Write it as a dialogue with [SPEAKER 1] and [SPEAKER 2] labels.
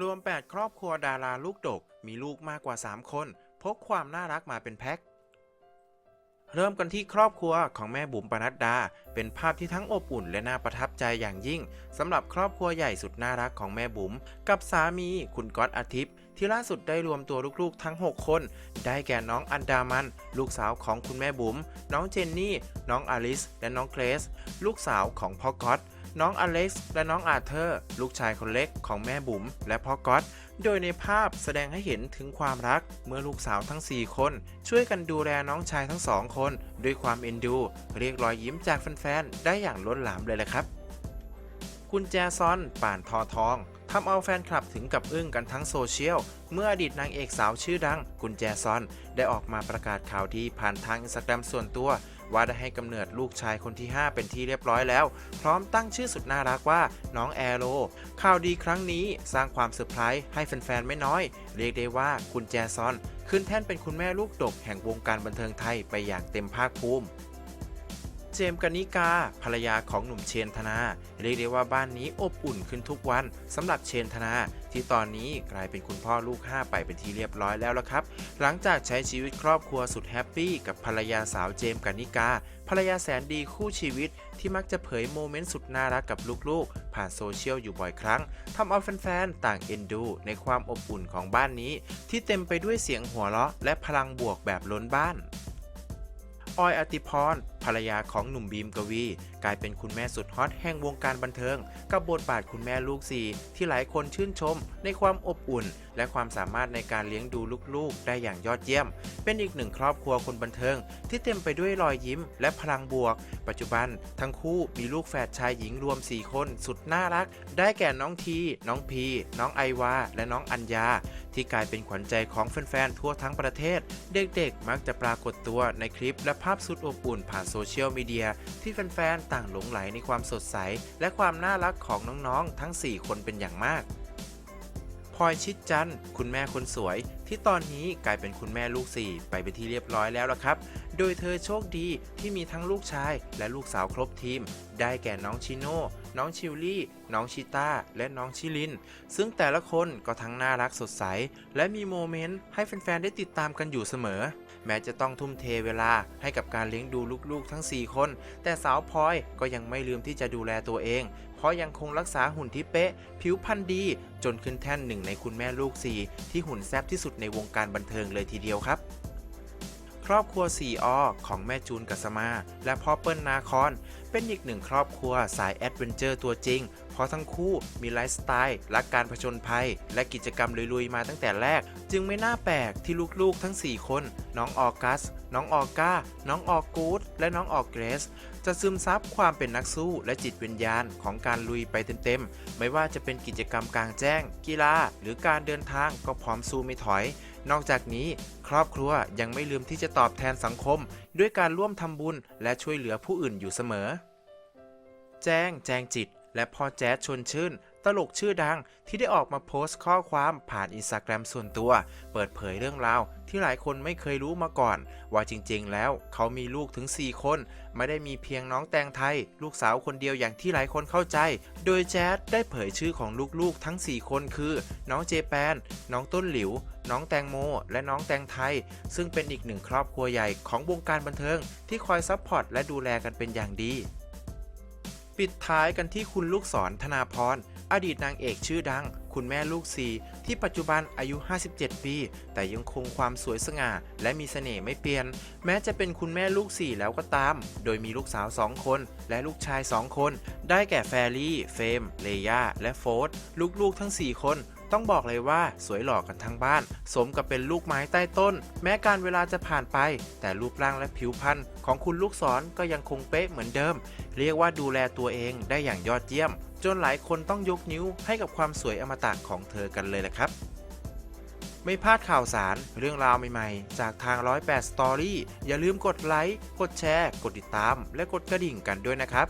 [SPEAKER 1] รวม 8 ครอบครัวดาราลูกดก มีลูกมากกว่า 3 คน พกความน่ารักมาเป็นแพ็ค เริ่มกันที่ครอบครัวของแม่บุ๋มปนัดดา เป็นภาพที่ทั้งอบอุ่นและน่าประทับใจอย่างยิ่งสำหรับครอบครัวใหญ่สุดน่ารักของแม่บุ๋มกับสามีคุณก๊อตอาทิตย์ ที่ล่าสุดได้รวมตัวลูกๆ ทั้ง 6 คน ได้แก่น้องอันดามัน ลูกสาวของคุณแม่บุ๋มน้องเจนนี่ น้องอลิส และน้องเกรซลูกสาวของพ่อก๊อต น้องอเล็กซ์และน้องอาเธอร์ ลูกชายคนเล็กของแม่บุ๋มและพ่อก๊อตโดยในภาพแสดงให้เห็นถึงความรักเมื่อลูกสาวทั้ง 4 คน ช่วยกันดูแลน้องชายทั้งสองคน ด้วยความเอ็นดู เรียกรอยยิ้มจากแฟนๆ ได้อย่างล้นหลามเลยแหละครับ คุณแจซอนป่านทอทองทำเอาแฟนคลับถึงกับอึ้งกันทั้งโซเชียล เมื่ออดีตนางเอกสาวชื่อดังคุณแจซอน ได้ออกมาประกาศข่าวดีผ่านทางอินสตาแกรมส่วนตัว ว่าได้ให้กำเนิดลูกชายคนที่ 5 เป็นที่เรียบร้อยแล้ว พร้อมตั้งชื่อสุดน่ารักว่าน้องแอโรข่าวดีครั้งนี้สร้างความเซอร์ไพรส์ให้แฟนๆ ไม่น้อย เรียกได้ว่าคุณแจซอน ขึ้นแท่นเป็นคุณแม่ลูกดกแห่งวงการบันเทิงไทยไปอย่างเต็มภาคภูมิ เจมส์กนิกา ภรรยาของหนุ่มเชนธนา เรียกได้ว่าบ้านนี้อบอุ่นขึ้นทุกวันสำหรับเชนธนา ที่ตอนนี้กลายเป็นคุณพ่อลูก 5 ไปเป็นที่เรียบร้อยแล้วละครับ หลังจากใช้ชีวิตครอบครัวสุดแฮปปี้กับภรรยาสาวเจมส์กนิกา ภรรยาแสนดีคู่ชีวิตที่มักจะเผยโมเมนต์สุดน่ารักกับลูกๆ ผ่านโซเชียลอยู่บ่อยครั้งทำเอาแฟนๆ ต่างเอ็นดู ในความอบอุ่นของบ้านนี้ ที่เต็มไปด้วยเสียงหัวเราะ และพลังบวกแบบล้นบ้าน ออยอติพร รรยาของหนุ่มบีมกวี กลายเป็นคุณแม่สุดฮอตแห่งวงการบันเทิง กับบทบาทคุณแม่ลูกสี่ที่หลายคนชื่นชม ในความอบอุ่น และความสามารถในการเลี้ยงดูลูกๆ ได้อย่างยอดเยี่ยม เป็นอีกหนึ่งครอบครัวคนบันเทิง ที่เต็มไปด้วยรอยยิ้ม และพลังบวก ปัจจุบัน ทั้งคู่มีลูกแฝดชายหญิงรวม 4 คน สุดน่ารัก ได้แก่น้องที น้องพี น้องไอวา และน้องอัญญา ที่กลายเป็นขวัญใจของแฟนๆทั่วทั้งประเทศ เด็กๆ มักจะปรากฏตัวในคลิปและภาพสุดอบอุ่นผ่านโซเชียลมีเดียที่แฟนๆต่างหลงไหลในความสดใส และความน่ารักของน้องๆ ทั้ง 4 คนเป็นอย่างมาก พลอยชิดจันทร์คุณแม่คนสวย ที่ตอนนี้กลายเป็นคุณแม่ลูกสี่ไปเป็นที่เรียบร้อยแล้วละครับ โดยเธอโชคดีที่มีทั้งลูกชายและลูกสาวครบทีม ได้แก่น้องชิโน่น้องชิลลี่ น้องชิต้า และน้องชิลิน ซึ่งแต่ละคนก็ทั้งน่ารักสดใส และมีโมเมนต์ให้แฟนๆ ได้ติดตามกันอยู่เสมอ แม้จะต้องทุ่มเทเวลาให้กับการเลี้ยงดูลูกๆ ทั้ง 4 คน แต่สาวพลอยก็ยังไม่ลืมที่จะดูแลตัวเอง เพราะยังคงรักษาหุ่นที่เป๊ะ ผิวพรรณดี จนขึ้นแท่นหนึ่งในคุณแม่ลูกสี่ที่หุ่นแซ่บที่สุดในวงการบันเทิงเลยทีเดียวครับ ครอบครัว 4อของแม่จูนกัสมา และพ่อเปิ้ลนาคอน เป็นอีกหนึ่งครอบครัวสายแอดเวนเจอร์ตัวจริง เพราะทั้งคู่มีไลฟ์สไตล์รักการผจญภัย และกิจกรรมลุยๆมาตั้งแต่แรก จึงไม่น่าแปลกที่ลูกๆ ทั้ง 4 คน น้องออกัส น้องออก้า น้องออกูด และน้องออกเกรส จะซึมซับความเป็นนักสู้และจิตวิญญาณของการลุยไปเต็มๆ ไม่ว่าจะเป็นกิจกรรมกลางแจ้ง กีฬา หรือการเดินทางก็พร้อมสู้ไม่ถอย นอกจากนี้ ครอบครัวยังไม่ลืมที่จะตอบแทนสังคม ด้วยการร่วมทำบุญและช่วยเหลือผู้อื่นอยู่เสมอ แจ้ง แจงจิต และพ่อแจ๊ดชวนชื่น ตลกชื่อดังที่ได้ออกมาโพสต์ข้อความผ่านอินสตาแกรมส่วนตัว เปิดเผยเรื่องราวที่หลายคนไม่เคยรู้มาก่อน ว่าจริงๆ แล้วเขามีลูกถึง 4 คน ไม่ได้มีเพียงน้องแตงไทย ลูกสาวคนเดียวอย่างที่หลายคนเข้าใจ โดยแจ๊ดได้เผยชื่อของลูกๆ ทั้ง 4 คนคือ น้องเจแปน น้องต้นหลิว น้องแตงโม และน้องแตงไทย ซึ่งเป็นอีกหนึ่งครอบครัวใหญ่ของวงการบันเทิง ที่คอยซัพพอร์ตและดูแลกันเป็นอย่างดี ปิดท้ายกันที่คุณลูกศรธนาพร อดีตนางเอกชื่อดัง คุณแม่ลูกสี่ที่ปัจจุบันอายุ 57 ปี แต่ยังคงความสวยสง่า และมีเสน่ห์ไม่เปลี่ยน แม้จะเป็นคุณแม่ลูกสี่แล้วก็ตาม โดยมีลูกสาว 2 คน และลูกชาย 2 คน ได้แก่แฟรี่ เฟม เลยาและโฟสลูกๆทั้ง 4 คน ต้องบอกเลยว่าสวยหล่อกันทั้งบ้าน สมกับเป็นลูกไม้ใต้ต้น แม้การเวลาจะผ่านไป แต่รูปร่างและผิวพรรณของคุณลูกศรก็ยังคงเป๊ะเหมือนเดิม เรียกว่าดูแลตัวเองได้อย่างยอดเยี่ยม จนหลายคนต้องยกนิ้วให้กับความสวยอมตะของเธอกันเลยแหละครับไม่พลาดข่าวสารเรื่องราวใหม่ๆ จากทาง 108 Story อย่าลืมกดไลค์ กดแชร์ กดติดตาม และกดกระดิ่งกันด้วยนะครับ